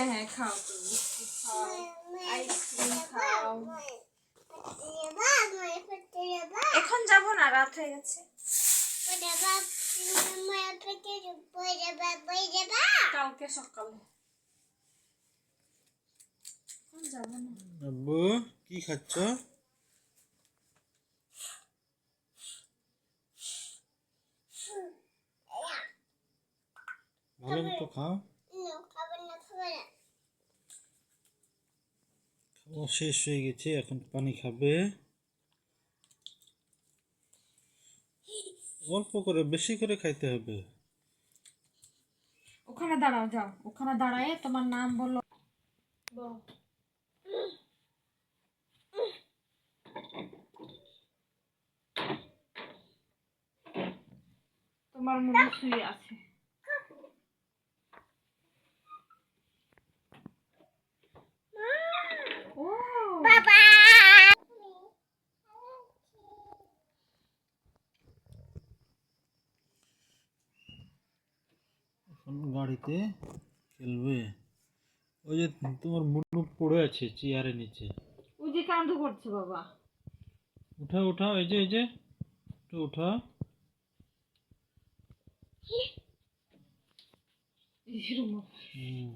হ্যাঁ হ্যাঁ খাও তুমি। বিস্কুট খাও আইসক্রিম খাও। এখন যাব না, রাত হয়ে গেছে। কালকে সকালে। আব্বু, কি খাচ্ছ? ভালো মতো খাও। শেষ হয়ে গেছে, এখন পানি খাবে। অল্প করে, বেশি করে খাইতে হবে। ওখানে দাঁড়াও, যাও। ওখানে দাঁড়ায় তোমার নাম বলো। তোমার মনে শুয়ে আছে। এখন গাড়িতে খেলবে ওই যে তোমার মুন্ডু পড়ে আছে চেয়ারের নিচে ওই যে কান্দু করছে বাবা উঠাও উঠাও এই যে এই যে একটু উঠাও। হুম